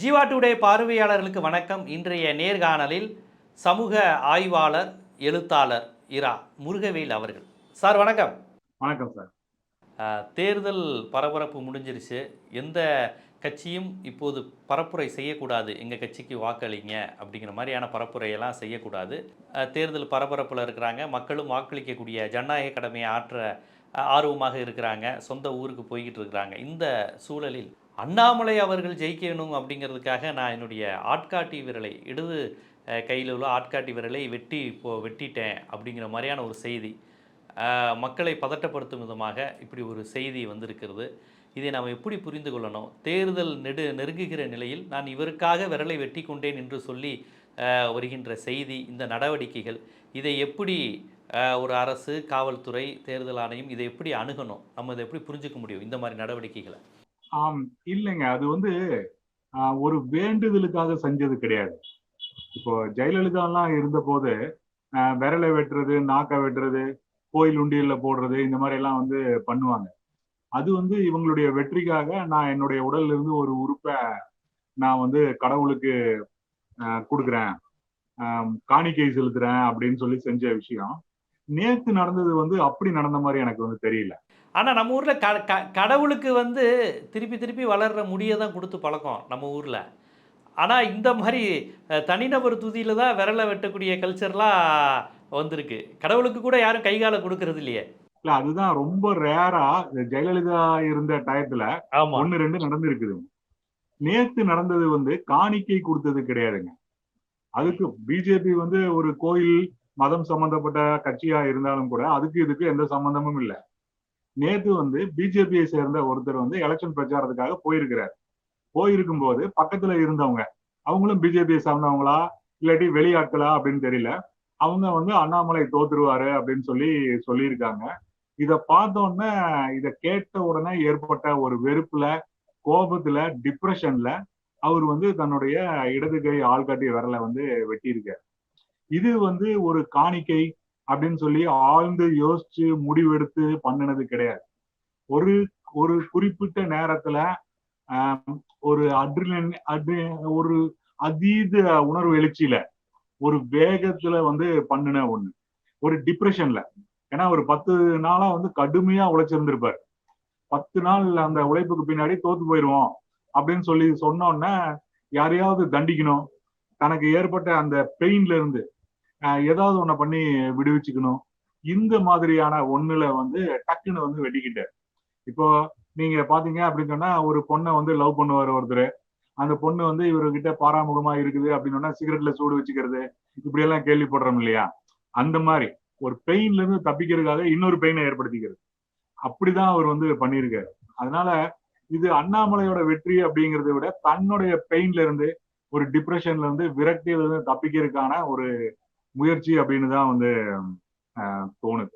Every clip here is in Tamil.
ஜீவா டுடே பார்வையாளர்களுக்கு வணக்கம். இன்றைய நேர்காணலில் சமூக ஆய்வாளர் எழுத்தாளர் இரா முருகவேல் அவர்கள். சார் வணக்கம். வணக்கம் சார். தேர்தல் பரபரப்பு முடிஞ்சிருச்சு. எந்த கட்சியும் இப்போது பரப்புரை செய்யக்கூடாது. எங்கள் கட்சிக்கு வாக்களிங்க அப்படிங்கிற மாதிரியான பரப்புரையெல்லாம் செய்யக்கூடாது. தேர்தல் பரபரப்பில் இருக்கிறாங்க. மக்களும் வாக்களிக்கக்கூடிய ஜனநாயக கடமையை ஆற்ற ஆர்வமாக இருக்கிறாங்க. சொந்த ஊருக்கு போய்கிட்டு இருக்கிறாங்க. இந்த சூழலில் அண்ணாமலை அவர்கள் ஜெயிக்கணும் அப்படிங்கிறதுக்காக நான் என்னுடைய ஆட்காட்டி விரலை இடது கையில் உள்ள ஆட்காட்டி விரலை வெட்டி இப்போ வெட்டிட்டேன் அப்படிங்கிற மாதிரியான ஒரு செய்தி. மக்களை பதட்டப்படுத்தும் விதமாக இப்படி ஒரு செய்தி வந்திருக்கிறது. இதை நாம் எப்படி புரிந்து கொள்ளணும்? தேர்தல் நெடு நெருங்குகிற நிலையில் நான் இவருக்காக விரலை வெட்டி கொண்டேன் என்று சொல்லி வருகின்ற செய்தி இந்த நடவடிக்கைகள் இதை எப்படி ஒரு அரசு காவல்துறை தேர்தல் ஆணையம் இதை எப்படி அணுகணும்? நம்ம இதை எப்படி புரிஞ்சுக்க முடியும்? இந்த மாதிரி நடவடிக்கைகளை. ஆம் இல்லைங்க. அது வந்து ஆஹ், ஒரு வேண்டுதலுக்காக செஞ்சது கிடையாது. இப்போ ஜெயலலிதா எல்லாம் இருந்த போது ஆஹ், விரலை வெட்டுறது நாக்கை வெட்டுறது கோயில் உண்டியல்ல போடுறது இந்த மாதிரி எல்லாம் வந்து பண்ணுவாங்க. அது வந்து இவங்களுடைய வெற்றிக்காக நான் என்னுடைய உடல்ல இருந்து ஒரு உறுப்பை நான் வந்து கடவுளுக்கு கொடுக்குறேன். ஆஹ், காணிக்கை செலுத்துறேன் அப்படின்னு சொல்லி செஞ்ச விஷயம். நேத்து நடந்தது வந்து அப்படி நடந்த மாதிரி எனக்கு வந்து தெரியல. ஆனால் நம்ம ஊரில் க க கடவுளுக்கு வந்து திருப்பி திருப்பி வளர்கிற முடியை தான் கொடுத்து பழக்கம் நம்ம ஊரில். ஆனால் இந்த மாதிரி தனிநபர் துதியில் தான் விரலை வெட்டக்கூடிய கல்ச்சர்லாம் வந்திருக்கு. கடவுளுக்கு கூட யாரும் கை காலை கொடுக்கறது இல்லையே. இல்ல அதுதான் ரொம்ப ரேரா ஜெயலலிதா இருந்த டயத்துல ஒன்னு ரெண்டு நடந்திருக்குது. நேத்து நடந்தது வந்து காணிக்கை கொடுத்தது கிடையாதுங்க. அதுக்கு பிஜேபி வந்து ஒரு கோயில் மதம் சம்பந்தப்பட்ட கட்சியா இருந்தாலும் கூட அதுக்கு இதுக்கு எந்த சம்பந்தமும் இல்லை. நேத்து வந்து பிஜேபியை சேர்ந்த ஒருத்தர் வந்து எலெக்ஷன் பிரச்சாரத்துக்காக போயிருக்கிறார். போயிருக்கும் போது பக்கத்துல இருந்தவங்க அவங்களும் பிஜேபியை சார்ந்தவங்களா இல்லாட்டி வெளியாட்களா அப்படின்னு தெரியல. அவங்க வந்து அண்ணாமலை தோத்துருவாரு அப்படின்னு சொல்லி சொல்லியிருக்காங்க. இத பார்த்தோன்னே இதை கேட்ட உடனே ஏற்பட்ட ஒரு வெறுப்புல கோபத்துல டிப்ரெஷன்ல அவர் வந்து தன்னுடைய இடது கை ஆள்காட்டி விரலை வந்து வெட்டியிருக்காரு. இது வந்து ஒரு காணிக்கை அப்படின்னு சொல்லி ஆழ்ந்து யோசிச்சு முடிவெடுத்து பண்ணினது கிடையாது. ஒரு ஒரு குறிப்பிட்ட நேரத்துல ஒரு அட்ரிலின் அட்ரி ஒரு அதீத உணர்வு எழுச்சியில ஒரு வேகத்துல வந்து பண்ணின ஒண்ணு. ஒரு டிப்ரெஷன்ல ஏன்னா ஒரு பத்து நாளா வந்து கடுமையா உழைச்சிருந்திருப்பார். பத்து நாள் அந்த உழைப்புக்கு பின்னாடி தோத்து போயிடுவோம் அப்படின்னு சொல்லி சொன்ன யாரையாவது தண்டிக்கணும். தனக்கு ஏற்பட்ட அந்த பெயின்ல இருந்து ஏதாவது ஒண்ண பண்ணி விடுவிச்சுக்கணும். இந்த மாதிரியான ஒண்ணுல வந்து டக்குன்னு வந்து வெட்டிக்கிட்டார். இப்போ நீங்க பாத்தீங்க அப்படின்னு சொன்னா ஒரு பொண்ணை வந்து லவ் பண்ணுவார் ஒருத்தர். அந்த பொண்ணு வந்து இவர்கிட்ட பாராமுகமா இருக்குது அப்படின்னா சிகரெட்ல சூடு வச்சுக்கிறது இப்படி எல்லாம் கேள்விப்படுறோம் இல்லையா? அந்த மாதிரி ஒரு பெயின்ல இருந்து தப்பிக்கிறதுக்காக இன்னொரு பெயினை ஏற்படுத்திக்கிறது. அப்படிதான் அவர் வந்து பண்ணியிருக்காரு. அதனால இது அண்ணாமலையோட வெற்றி அப்படிங்கிறத விட தன்னுடைய பெயின்ல இருந்து ஒரு டிப்ரெஷன்ல இருந்து விரக்தியில இருந்து தப்பிக்கிறதுக்கான ஒரு முயற்சி அப்படின்னு தான் வந்து தோணுது.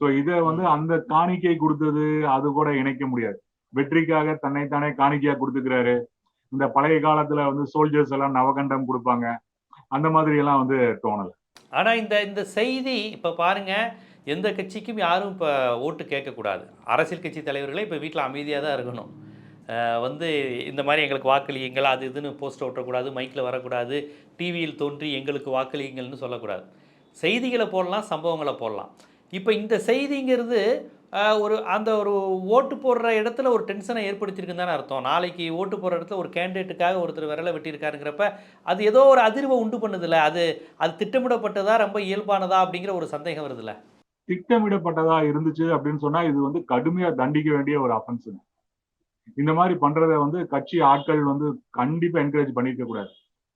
ஸோ இதை வந்து அந்த காணிக்கை கொடுத்தது அது கூட இணைக்க முடியாது. வெற்றிக்காக தன்னைத்தானே காணிக்கையா கொடுத்துக்கிறாரு. இந்த பழைய காலத்துல வந்து சோல்ஜர்ஸ் எல்லாம் நவகண்டம் கொடுப்பாங்க. அந்த மாதிரி எல்லாம் வந்து தோணல. ஆனால் இந்த இந்த செய்தி இப்போ பாருங்க எந்த கட்சிக்கும் யாரும் இப்போ ஓட்டு கேட்கக்கூடாது. அரசியல் கட்சி தலைவர்களே இப்போ வீட்டில் அமைதியாக தான் இருக்கணும். வந்து இந்த மாதிரி எங்களுக்கு வாக்களியுங்கள் அது இதுன்னு போஸ்ட் ஓட்டக்கூடாது மைக்கில் வரக்கூடாது டிவியில் தோன்றி எங்களுக்கு வாக்களியுங்கள்னு சொல்லக்கூடாது. செய்திகளை போடலாம் சம்பவங்களை போடலாம். இப்போ இந்த செய்திங்கிறது ஒரு அந்த ஒரு ஓட்டு போடுற இடத்துல ஒரு டென்ஷனை ஏற்படுத்தியிருக்குன்னு தானே அர்த்தம். நாளைக்கு ஓட்டு போடுற இடத்துல ஒரு கேண்டிடேட்டுக்காக ஒருத்தர் விரலை வெட்டியிருக்காருங்கிறப்ப அது ஏதோ ஒரு அதிர்வை உண்டு பண்ணுதில்ல. அது அது திட்டமிடப்பட்டதா ரொம்ப இயல்பானதா அப்படிங்கிற ஒரு சந்தேகம் வருதுல்ல. திட்டமிடப்பட்டதா இருந்துச்சு அப்படின்னு சொன்னா இது வந்து கடுமையா தண்டிக்க வேண்டிய ஒரு அஃபென்ஸ் இந்த மாதிரி பண்றத வந்து கட்சி ஆட்கள் வந்து கண்டிப்பா என்கரேஜ் பண்ணிருக்க கூடாது.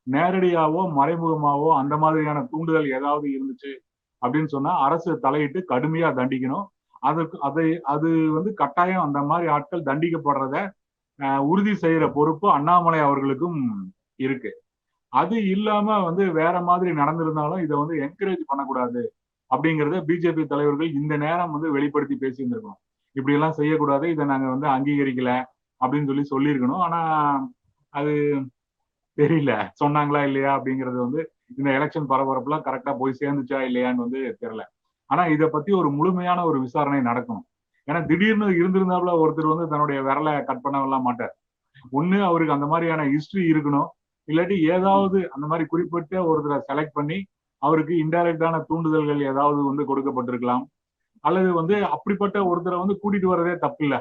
நேரடியாவோ மறைமுகமாவோ அந்த மாதிரியான தூண்டுதல் ஏதாவது இருந்துச்சு அப்படின்னு சொன்னா அரசு தலையிட்டு கடுமையா தண்டிக்கணும். அதுக்கு அதை அது வந்து கட்டாயம் அந்த மாதிரி ஆட்கள் தண்டிக்கப்படுறத உறுதி செய்யற பொறுப்பு அண்ணாமலை அவர்களுக்கும் இருக்கு. அது இல்லாம வந்து வேற மாதிரி நடந்திருந்தாலும் இதை வந்து என்கரேஜ் பண்ணக்கூடாது அப்படிங்கறத பிஜேபி தலைவர்கள் இந்த நேரம் வந்து வெளிப்படுத்தி பேசியிருந்திருக்கணும். இப்படி எல்லாம் செய்யக்கூடாது. இதை நாங்க வந்து அங்கீகரிக்கல. அப்படின்னு சொல்லி சொல்லியிருக்கணும். ஆனா அது தெரியல. சொன்னாங்களா இல்லையா அப்படிங்கிறது வந்து இந்த எலெக்ஷன் பரபரப்புலாம் கரெக்டா போய் சேர்ந்துச்சா இல்லையான்னு வந்து தெரியல. ஆனா இதை பத்தி ஒரு முழுமையான ஒரு விசாரணை நடக்கணும். ஏன்னா திடீர்னு இருந்திருந்தாப்புல ஒருத்தர் வந்து தன்னுடைய விரலை கட் பண்ணவெல்லாம் மாட்டார். ஒண்ணு அவருக்கு அந்த மாதிரியான ஹிஸ்டரி இருக்கணும். இல்லாட்டி ஏதாவது அந்த மாதிரி குறிப்பிட்ட ஒருத்தரை செலக்ட் பண்ணி அவருக்கு இன்டைரக்டான தூண்டுதல்கள் ஏதாவது வந்து கொடுக்கப்பட்டிருக்கலாம். அல்லது வந்து அப்படிப்பட்ட ஒருத்தரை வந்து கூட்டிட்டு வர்றதே தப்பு இல்லை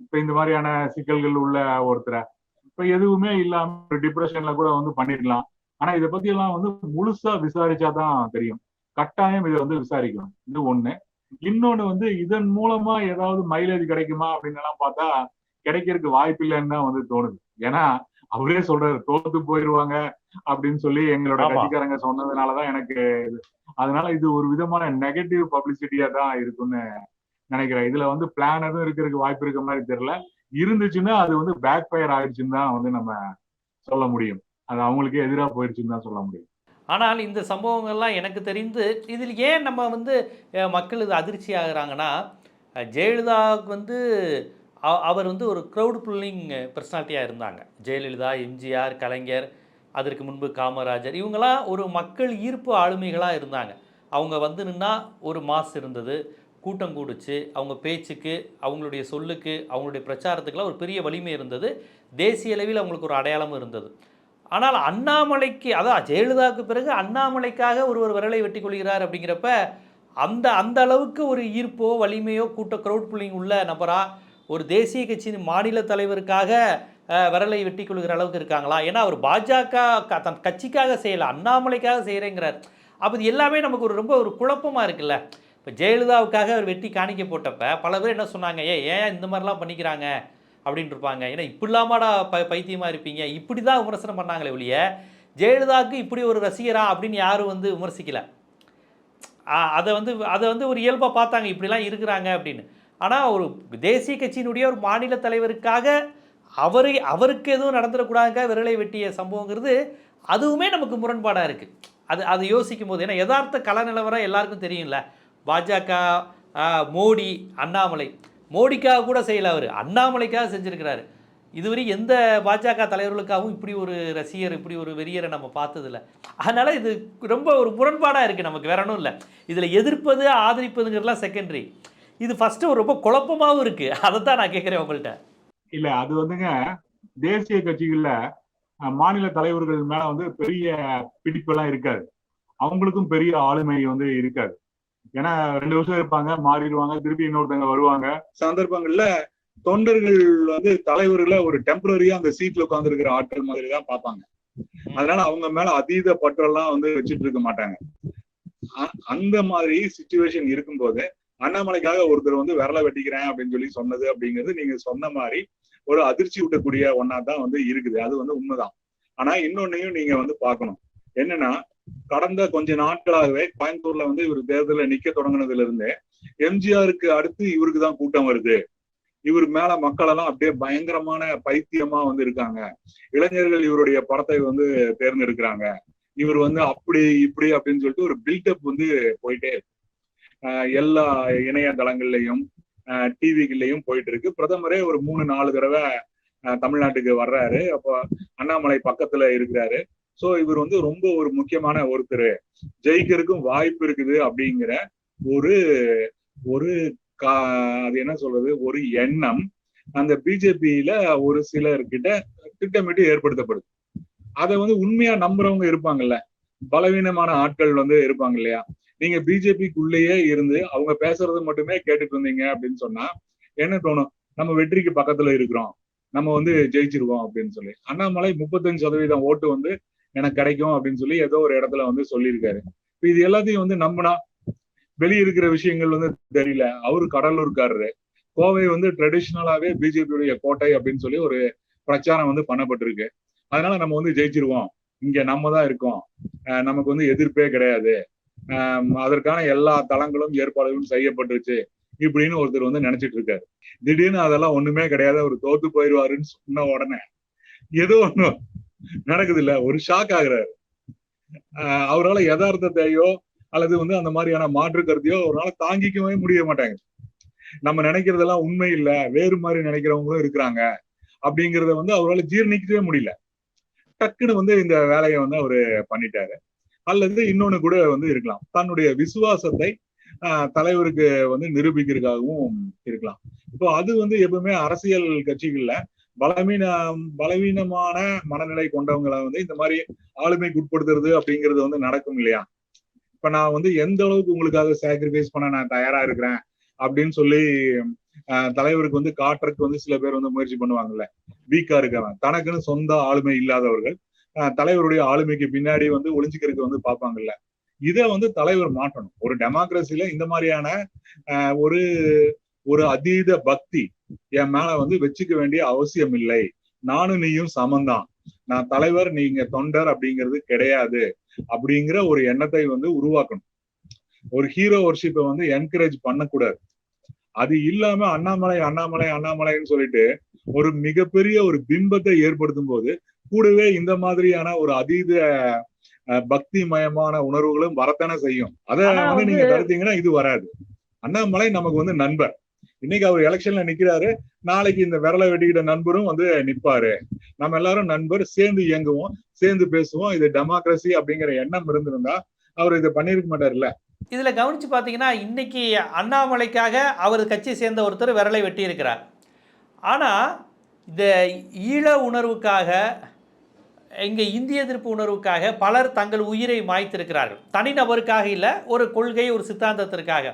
இப்ப இந்த மாதிரியான சிக்கல்கள் உள்ள ஒருத்தரை. இப்ப எதுவுமே இல்லாம டிப்ரெஷன்ல கூட வந்து பண்ணிடலாம். ஆனா இதை பத்தி எல்லாம் வந்து முழுசா விசாரிச்சாதான் தெரியும். கட்டாயம் இதை வந்து விசாரிக்கணும். இது ஒண்ணு. இன்னொன்னு வந்து இதன் மூலமா ஏதாவது மைலேஜ் கிடைக்குமா அப்படின்னு எல்லாம் பார்த்தா கிடைக்கிறதுக்கு வாய்ப்பு இல்லைன்னு தான் வந்து தோணுது. ஏன்னா அவரே சொல்றாரு தோத்து போயிருவாங்க அப்படின்னு சொல்லி எங்களோட. கட்சிக்காரங்க சொன்னதுனாலதான் எனக்கு. அதனால இது ஒரு விதமான நெகட்டிவ் பப்ளிசிட்டியா தான் இருக்கும்னு நினைக்கிறேன். இதுல வந்து பிளான் எதுவும் இருக்கிறதுக்கு வாய்ப்பு இருக்க மாதிரி தெரியல. இருந்துச்சுன்னா அது வந்து பேக் ஃபயர் ஆயிடுச்சுன்னு தான் வந்து நம்ம சொல்ல முடியும். அது அவங்களுக்கு எதிராக போயிடுச்சுன்னு தான் சொல்ல முடியும். ஆனால் இந்த சம்பவங்கள்லாம் எனக்கு தெரிந்து இதில் ஏன் நம்ம வந்து மக்கள் இது அதிர்ச்சி ஆகுறாங்கன்னா ஜெயலலிதாவுக்கு வந்து அவர் வந்து ஒரு க்ரௌட் புல்லிங் பர்சனாலிட்டியாக இருந்தாங்க. ஜெயலலிதா எம்ஜிஆர் கலைஞர் அதற்கு முன்பு காமராஜர் இவங்கெல்லாம் ஒரு மக்கள் ஈர்ப்பு ஆளுமைகளாக இருந்தாங்க. அவங்க வந்து நின்னா ஒரு மாஸ் இருந்தது. கூட்டம் கூடுச்சு அவங்க பேச்சுக்கு அவங்களுடைய சொல்லுக்கு அவங்களுடைய பிரச்சாரத்துக்கெல்லாம் ஒரு பெரிய வலிமை இருந்தது. தேசிய அளவில் அவங்களுக்கு ஒரு அடையாளமும் இருந்தது. ஆனால் அண்ணாமலைக்கு அதான் ஜெயலலிதாவுக்கு பிறகு அண்ணாமலைக்காக ஒருவர் விரலை வெட்டி கொள்கிறார் அப்படிங்கிறப்ப அந்த அந்த அளவுக்கு ஒரு ஈர்ப்போ வலிமையோ கூட்ட க்ரௌட் புல்லிங் உள்ள நபரா ஒரு தேசிய கட்சியின் மாநில தலைவருக்காக விரலை வெட்டி கொள்கிற அளவுக்கு இருக்காங்களா? ஏன்னா அவர் பாஜக க- தன் கட்சிக்காக செய்யலை அண்ணாமலைக்காக செய்கிறேங்கிறார் அப்போ இது எல்லாமே நமக்கு ஒரு ரொம்ப ஒரு குழப்பமாக இருக்குல்ல. இப்போ ஜெயலலிதாவுக்காக அவர் வெட்டி காணிக்க போட்டப்ப பல பேர் என்ன சொன்னாங்க ஏ ஏன் இந்த மாதிரிலாம் பண்ணிக்கிறாங்க? அப்படின்னு இருப்பாங்க. ஏன்னா இப்படிலாமாடா ப பைத்தியமாக இருப்பீங்க? இப்படி தான் விமர்சனம் பண்ணாங்களே ஒழிய ஜெயலலிதாவுக்கு இப்படி ஒரு ரசிகரா அப்படின்னு யாரும் வந்து விமர்சிக்கல. அதை வந்து அதை வந்து ஒரு இயல்பாக பார்த்தாங்க இப்படிலாம் இருக்கிறாங்க அப்படின்னு. ஆனால் ஒரு தேசிய கட்சியினுடைய ஒரு மாநில தலைவருக்காக அவரை அவருக்கு எதுவும் நடந்துடக்கூடாதுங்க விரலை வெட்டிய சம்பவங்கிறது அதுவுமே நமக்கு முரண்பாடாக இருக்குது அது அது யோசிக்கும் போது ஏன்னா யதார்த்த கள நிலவரம் எல்லாருக்கும் தெரியும்ல. பாஜக மோடி அண்ணாமலை. மோடிக்காக கூட செய்யலை அவர். அண்ணாமலைக்காக செஞ்சுருக்கிறாரு. இதுவரை எந்த பாஜக தலைவர்களுக்காகவும் இப்படி ஒரு ரசிகர் இப்படி ஒரு வெறியரை நம்ம பார்த்ததில்ல. அதனால் இது ரொம்ப ஒரு முரண்பாடாக இருக்குது நமக்கு வேற ஒன்றும் இல்லை. இதில் எதிர்ப்பது ஆதரிப்பதுங்கிறதுலாம் செகண்டரி இது ஃபஸ்ட்டு ரொம்ப குழப்பமாகவும் இருக்குது அதை தான் நான் கேட்குறேன் உங்கள்கிட்ட இல்லை அது வந்துங்க தேசிய கட்சிகளில் மாநில தலைவர்கள் மேலே வந்து பெரிய பிடிப்பெல்லாம் இருக்காது. அவங்களுக்கும் பெரிய ஆளுமை வந்து இருக்காது. ஏன்னா ரெண்டு வருஷம் இருப்பாங்க மாறிடுவாங்க திருப்பி இன்னொருத்தங்க வருவாங்க. சந்தர்ப்பங்கள்ல தொண்டர்கள் வந்து தலைவர்களை ஒரு டெம்பரரியா அந்த சீட்ல உட்கார்ந்து இருக்கிற ஆட்கள் மாதிரி தான் பார்ப்பாங்க அதனால அவங்க மேல அதீத பற்றெல்லாம் வந்து வச்சுட்டு இருக்க மாட்டாங்க. அந்த மாதிரி சுச்சுவேஷன் இருக்கும்போது அண்ணாமலைக்காக ஒருத்தர் வந்து விரல வெட்டிக்கிறேன் அப்படின்னு சொல்லி சொன்னது அப்படிங்கிறது நீங்க சொன்ன மாதிரி ஒரு அதிர்ச்சி ஊட்டக்கூடிய ஒன்னா தான் வந்து இருக்குது. அது வந்து உண்மைதான். ஆனா இன்னொன்னையும் நீங்க வந்து பார்க்கணும். என்னன்னா கடந்த கொஞ்ச நாட்களாகவே கோயம்புத்தூர்ல வந்து இவர் தேர்தலில் நிக்க தொடங்குனதுல இருந்தே எம்ஜிஆருக்கு அடுத்து இவருக்கு தான் கூட்டம் வருது. இவர் மேல மக்கள் எல்லாம் அப்படியே பயங்கரமான பைத்தியமா வந்து இருக்காங்க. இளைஞர்கள் இவருடைய படத்தை வந்து தேர்ந்தெடுக்கிறாங்க. இவர் வந்து அப்படி இப்படி அப்படின்னு சொல்லிட்டு ஒரு பில்டப் வந்து போயிட்டே இருக்கு. எல்லா இணையதளங்கள்லயும் டிவிகள்லயும் போயிட்டு இருக்கு. பிரதமரே ஒரு மூணு நாலு தடவை தமிழ்நாட்டுக்கு வர்றாரு. அப்போ அண்ணாமலை பக்கத்துல இருக்கிறாரு. சோ இவர் வந்து ரொம்ப ஒரு முக்கியமான ஒருத்தர். ஜெயிக்கிறதுக்கும் வாய்ப்பு இருக்குது அப்படிங்கிற ஒரு ஒரு கா அது என்ன சொல்றது? ஒரு எண்ணம் அந்த பிஜேபியில ஒரு சிலர்கிட்ட திட்டமிட்டு ஏற்படுத்தப்படுது. அதை வந்து உண்மையா நம்புறவங்க இருப்பாங்கல்ல. பலவீனமான ஆட்கள் வந்து இருப்பாங்க இல்லையா? நீங்க பிஜேபிக்குள்ளேயே இருந்து அவங்க பேசுறது மட்டுமே கேட்டுட்டு இருந்தீங்க அப்படின்னு சொன்னா என்ன தோணும்? நம்ம வெற்றிக்கு பக்கத்துல இருக்கிறோம். நம்ம வந்து ஜெயிச்சிருவோம் அப்படின்னு சொல்லி. அண்ணாமலை முப்பத்தஞ்சு சதவீதம் ஓட்டு வந்து எனக்கு கிடைக்கும் அப்படின்னு சொல்லி ஏதோ ஒரு இடத்துல வந்து சொல்லியிருக்காரு. இப்ப இது எல்லாத்தையும் வந்து நம்பினா வெளிய இருக்கிற விஷயங்கள் வந்து தெரியல. அவரு கடலூர்காரரு. கோவை வந்து ட்ரெடிஷ்னலாவே பிஜேபியுடைய கோட்டை அப்படின்னு சொல்லி ஒரு பிரச்சாரம் வந்து பண்ணப்பட்டிருக்கு. அதனால நம்ம வந்து ஜெயிச்சிருவோம். இங்க நம்ம தான் இருக்கோம். அஹ் நமக்கு வந்து எதிர்ப்பே கிடையாது. ஆஹ் அதற்கான எல்லா தளங்களும் ஏற்பாடுகளும் செய்யப்பட்டுருச்சு இப்படின்னு ஒருத்தர் வந்து நினைச்சிட்டு இருக்காரு திடீர்னு அதெல்லாம் ஒண்ணுமே கிடையாது. அவர் தோத்து போயிடுவாருன்னு சொன்ன உடனே ஏதோ ஒண்ணு நடக்குது இல்ல ஒரு ஷாக் ஆகுறாரு. ஆஹ் அவரால யதார்த்தத்தையோ அல்லது வந்து அந்த மாதிரியான மாற்று கருத்தையோ அவரால தாங்கிக்கவே முடிய மாட்டாங்க. நம்ம நினைக்கிறதெல்லாம் உண்மை இல்ல வேறு மாதிரி நினைக்கிறவங்களும் இருக்கிறாங்க அப்படிங்கறத வந்து அவரால ஜீர்ணிக்கவே முடியல. டக்குன்னு வந்து இந்த வேலையை வந்து அவரு பண்ணிட்டாரு. அல்லது இன்னொன்னு கூட வந்து இருக்கலாம். தன்னுடைய விசுவாசத்தை ஆஹ் தலைவருக்கு வந்து நிரூபிக்கிறதுக்காகவும் இருக்கலாம். இப்போ அது வந்து எப்பவுமே அரசியல் கட்சிகள்ல பலவீன பலவீனமான மனநிலை கொண்டவங்களை வந்து இந்த மாதிரி ஆளுமைக்கு உட்படுத்துறது அப்படிங்கிறது வந்து நடக்கும் இல்லையா? இப்ப நான் வந்து எந்த அளவுக்கு உங்களுக்காக சாக்ரிஃபைஸ் பண்ண நான் தயாரா இருக்கிறேன் அப்படின்னு சொல்லி ஆஹ், தலைவருக்கு வந்து காட்டுறதுக்கு வந்து சில பேர் வந்து முயற்சி பண்ணுவாங்கல்ல. வீக்கா இருக்கவன் தனக்குன்னு சொந்த ஆளுமை இல்லாதவர்கள் ஆஹ், தலைவருடைய ஆளுமைக்கு பின்னாடி வந்து ஒளிஞ்சுக்கிறதுக்கு வந்து பார்ப்பாங்கல்ல. இதை வந்து தலைவர் மாற்றணும். ஒரு டெமோக்ரஸில இந்த மாதிரியான ஆஹ், ஒரு ஒரு அதீத பக்தி என் மேல வந்து வச்சுக்க வேண்டிய அவசியம் இல்லை. நானும் நீயும் சமந்தான் நான் தலைவர் நீங்க தொண்டர் அப்படிங்கிறது கிடையாது. அப்படிங்கிற ஒரு எண்ணத்தை வந்து உருவாக்கணும். ஒரு ஹீரோ ஒர்ஷிப்பை வந்து என்கரேஜ் பண்ணக்கூடாது. அது இல்லாம அண்ணாமலை அண்ணாமலை அண்ணாமலைன்னு சொல்லிட்டு ஒரு மிகப்பெரிய ஒரு பிம்பத்தை ஏற்படுத்தும் போது கூடவே இந்த மாதிரியான ஒரு அதீத பக்தி மயமான உணர்வுகளும் வரத்தானே செய்யும். அத வந்து நீங்க தடுத்தீங்கன்னா இது வராது. அண்ணாமலை நமக்கு வந்து நண்பர். இன்னைக்கு அவர் எலெக்ஷன்ல நிக்கிறாரு. நாளைக்கு இந்த விரலை வெட்டிக்கிட்ட நண்பரும் வந்து நிப்பாரு. நம்ம எல்லாரும் நண்பர் சேர்ந்து இயங்குவோம் சேர்ந்து பேசுவோம். இது டெமோக்ரஸி அப்படிங்கிற எண்ணம் இருந்திருந்தா அவர் இதை பண்ணிருக்க மாட்டார்ல இதில் கவனிச்சு பார்த்தீங்கன்னா இன்னைக்கு அண்ணாமலைக்காக அவர் கட்சியை சேர்ந்த ஒருத்தர் விரலை வெட்டி இருக்கிறார் ஆனால் இந்த ஈழ உணர்வுக்காக இங்கே இந்திய எதிர்ப்பு உணர்வுக்காக பலர் தங்கள் உயிரை மாய்த்திருக்கிறார்கள். தனிநபருக்காக இல்லை ஒரு கொள்கை ஒரு சித்தாந்தத்திற்காக.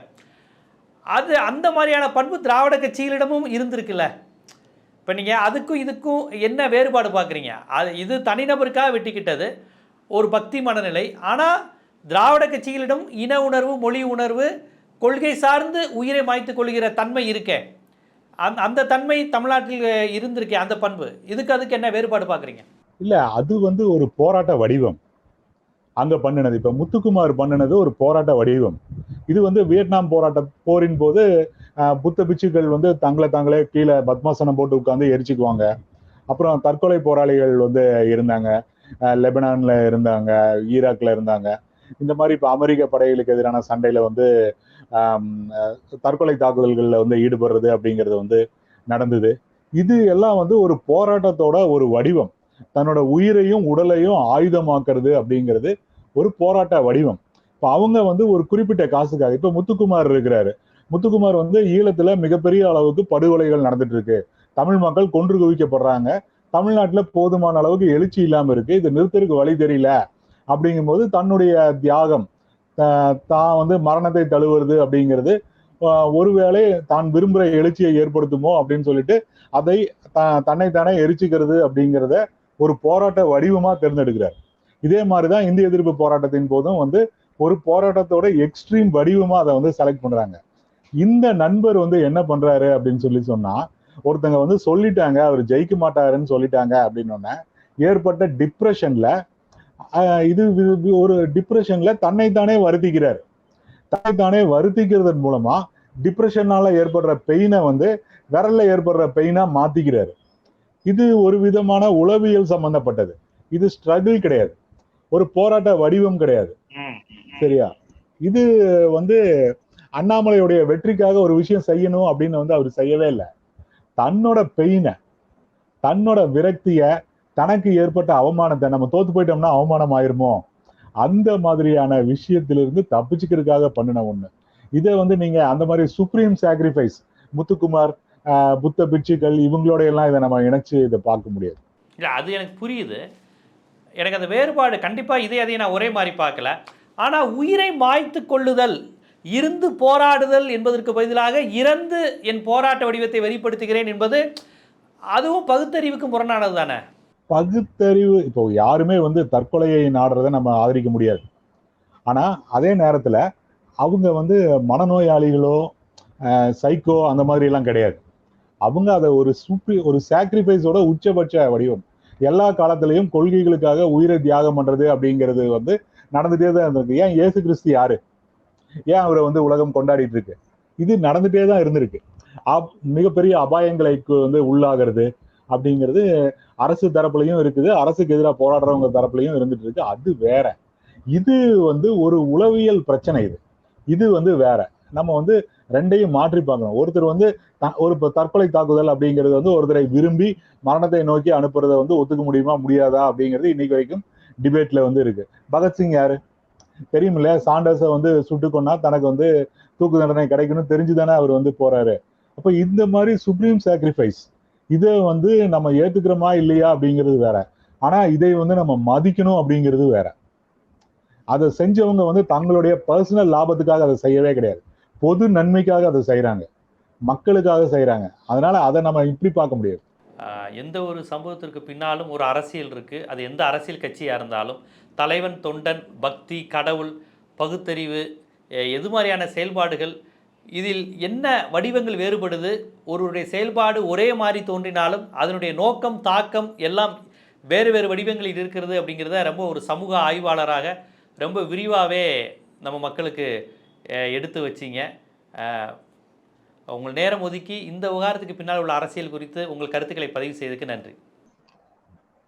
அது அந்த மாதிரியான பண்பு திராவிட கட்சிகளிடமும் இருந்திருக்குல்ல. இப்போ நீங்கள் அதுக்கும் இதுக்கும் என்ன வேறுபாடு பார்க்குறீங்க? அது இது தனிநபருக்காக வெட்டிக்கிட்டது ஒரு பக்தி மனநிலை. ஆனால் திராவிட கட்சிகளிடம் இன உணர்வு மொழி உணர்வு கொள்கை சார்ந்து உயிரை மாய்த்து கொள்கிற தன்மை இருக்கே. அந்த அந்த தன்மை தமிழ்நாட்டில் இருந்திருக்கே அந்த பண்பு. இதுக்கு அதுக்கு என்ன வேறுபாடு பார்க்குறீங்க? இல்லை அது வந்து ஒரு போராட்ட வடிவம். அங்கே பண்ணினது இப்போ முத்துக்குமார் பண்ணினது ஒரு போராட்ட வடிவம். இது வந்து வியட்நாம் போராட்ட போரின் போது ஆஹ், புத்த பிச்சுக்கள் வந்து தங்களை தாங்களே கீழே பத்மாசனம் போட்டு உட்காந்து எரிச்சுக்குவாங்க. அப்புறம் தற்கொலை போராளிகள் வந்து இருந்தாங்க. லெபனான்ல இருந்தாங்க ஈராக்ல இருந்தாங்க. இந்த மாதிரி இப்போ அமெரிக்க படைகளுக்கு எதிரான சண்டையில வந்து ஆஹ், தற்கொலை தாக்குதல்களில் வந்து ஈடுபடுறது அப்படிங்கிறது வந்து நடந்தது. இது எல்லாம் வந்து ஒரு போராட்டத்தோட ஒரு வடிவம். தன்னோட உயிரையும் உடலையும் ஆயுதமாக்குறது அப்படிங்கிறது ஒரு போராட்ட வடிவம். இப்போ அவங்க வந்து ஒரு குறிப்பிட்ட காசுக்காக இப்போ முத்துக்குமார் இருக்கிறாரு. முத்துக்குமார் வந்து ஈழத்துல மிகப்பெரிய அளவுக்கு படுகொலைகள் நடந்துட்டு இருக்கு. தமிழ் மக்கள் கொன்று குவிக்கப்படுறாங்க. தமிழ்நாட்டுல போதுமான அளவுக்கு எழுச்சி இல்லாம இருக்கு. இது நிறுத்தருக்கு வழி தெரியல. அப்படிங்கும்போது தன்னுடைய தியாகம் தான் வந்து மரணத்தை தழுவுறது அப்படிங்கிறது ஒருவேளை தான் விரும்புகிற எழுச்சியை ஏற்படுத்துமோ அப்படின்னு சொல்லிட்டு அதை த- தன்னைத்தானே எரிச்சுக்கிறது அப்படிங்கிறத ஒரு போராட்ட வடிவமா தேர்ந்தெடுக்கிறார். இதே மாதிரிதான் இந்திய எதிர்ப்பு போராட்டத்தின் போதும் வந்து ஒரு போராட்டத்தோட எக்ஸ்ட்ரீம் வடிவமா அதை வந்து செலக்ட் பண்றாங்க. இந்த நண்பர் வந்து என்ன பண்றாரு அப்படின்னு சொல்லி சொன்னா ஒருத்தங்க வந்து சொல்லிட்டாங்க அவர் ஜெயிக்க மாட்டாருன்னு சொல்லிட்டாங்க அப்படின்னு ஏற்பட்ட டிப்ரெஷன்ல இது ஒரு டிப்ரெஷன்ல தன்னைத்தானே வருத்திக்கிறார். தன்னைத்தானே வருத்திக்கிறதன் மூலமா டிப்ரெஷனால ஏற்படுற பெயினை வந்து விரல்ல ஏற்படுற பெயினா மாத்திக்கிறாரு. இது ஒரு விதமான உளவியல் சம்பந்தப்பட்டது. இது ஸ்ட்ரகிள் கிடையாது. ஒரு போராட்ட வடிவம் கிடையாது. சரியா? இது வந்து அண்ணாமலையுடைய வெற்றிக்காக ஒரு விஷயம் செய்யணும் அப்படின்னு வந்து அவர் செய்யவே இல்லை. தன்னோட பெயினை தன்னோட விரக்திய தனக்கு ஏற்பட்ட அவமானத்தை நம்ம தோத்து போயிட்டோம்னா அவமானம் ஆயிருமோ? அந்த மாதிரியான விஷயத்திலிருந்து தப்பிச்சுக்கிறதுக்காக பண்ணின ஒண்ணு. இதை வந்து நீங்க அந்த மாதிரி சுப்ரீம் சாக்ரிஃபைஸ் முத்துக்குமார் ஆஹ், புத்த பிட்சுக்கள் இவங்களோட எல்லாம் இதை நம்ம இணைச்சு இதை பார்க்க முடியாது. இல்லை அது எனக்கு புரியுது. எனக்கு அந்த வேறுபாடு கண்டிப்பாக இதே அதையும் நான் ஒரே மாதிரி பார்க்கல. ஆனால் உயிரை மாய்த்து கொள்ளுதல் இருந்து போராடுதல் என்பதற்கு பதிலாக இறந்து என் போராட்ட வடிவத்தை வெளிப்படுத்துகிறேன் என்பது அதுவும் பகுத்தறிவுக்கு முரணானது தானே? பகுத்தறிவு இப்போ யாருமே வந்து தற்கொலையை நாடுறதை நம்ம ஆதரிக்க முடியாது. ஆனால் அதே நேரத்தில் அவங்க வந்து மனநோயாளிகளோ சைக்கோ அந்த மாதிரிலாம் கிடையாது. அவங்க அதை ஒரு சுப்ரி ஒரு சாக்ரிஃபைஸோட உச்சபட்ச வடிவம். எல்லா காலத்திலையும் கொள்கைகளுக்காக உயிரை தியாகம் பண்ணுறது அப்படிங்கிறது வந்து நடந்துட்டே தான் இருந்திருக்கு. ஏன் இயேசு கிறிஸ்து யாரு? ஏன் அவரை வந்து உலகம் கொண்டாடிட்டு இருக்கு? இது நடந்துட்டே தான் இருந்திருக்கு. அப் மிகப்பெரிய அபாயங்களுக்கு வந்து உள்ளாகிறது அப்படிங்கிறது அரசு தரப்புலையும் இருக்குது. அரசுக்கு எதிராக போராடுறவங்க தரப்புலையும் இருந்துட்டு இருக்கு. அது வேற. இது வந்து ஒரு உளவியல் பிரச்சனை இது. இது வந்து வேற. நம்ம வந்து ரெண்டையும் மாற்றி பார்க்கணும். ஒருத்தர் வந்து த- ஒரு தற்கொலை தாக்குதல் அப்படிங்கிறது வந்து ஒருத்தரை விரும்பி மரணத்தை நோக்கி அனுப்புறதை வந்து ஒத்துக்க முடியுமா முடியாதா அப்படிங்கிறது இன்னைக்கு வரைக்கும் டிபேட்ல வந்து இருக்கு. பகத்சிங் யாரு? தெரியுமில்ல? சாண்டர்ஸை வந்து சுட்டுக்கொன்னா தனக்கு வந்து தூக்கு தண்டனை கிடைக்கணும் தெரிஞ்சுதானே அவர் வந்து போறாரு. அப்ப இந்த மாதிரி சுப்ரீம் சாக்ரிஃபைஸ் இதை வந்து நம்ம ஏத்துக்கிறோமா இல்லையா அப்படிங்கிறது வேற. ஆனா இதை வந்து நம்ம மதிக்கணும் அப்படிங்கிறது வேற. அதை செஞ்சவங்க வந்து தங்களுடைய பர்சனல் லாபத்துக்காக அதை செய்யவே கிடையாது. பொது நன்மைக்காக அதை செய்யறாங்க மக்களுக்காக செய்யறாங்க அதனால அதை நம்ம இப்படி பார்க்க முடியாது. எந்த ஒரு சம்பவத்திற்கு பின்னாலும் ஒரு அரசியல் இருக்குது அது எந்த அரசியல் கட்சியாக இருந்தாலும் தலைவன் தொண்டன் பக்தி கடவுள் பகுத்தறிவு எது மாதிரியான செயல்பாடுகள் இதில் என்ன வடிவங்கள் வேறுபடுது? ஒருவருடைய செயல்பாடு ஒரே மாதிரி தோன்றினாலும் அதனுடைய நோக்கம் தாக்கம் எல்லாம் வேறு வேறு வடிவங்களில் இருக்கிறது அப்படிங்கிறத ரொம்ப ஒரு சமூக ஆய்வாளராக ரொம்ப விரிவாகவே நம்ம மக்களுக்கு எடுத்து வச்சிங்க. உங்கள் நேரம் ஒதுக்கி இந்த விவகாரத்துக்கு பின்னால் உள்ள அரசியல் குறித்து உங்கள் கருத்துக்களை பதிவு செய்ததுக்கு நன்றி.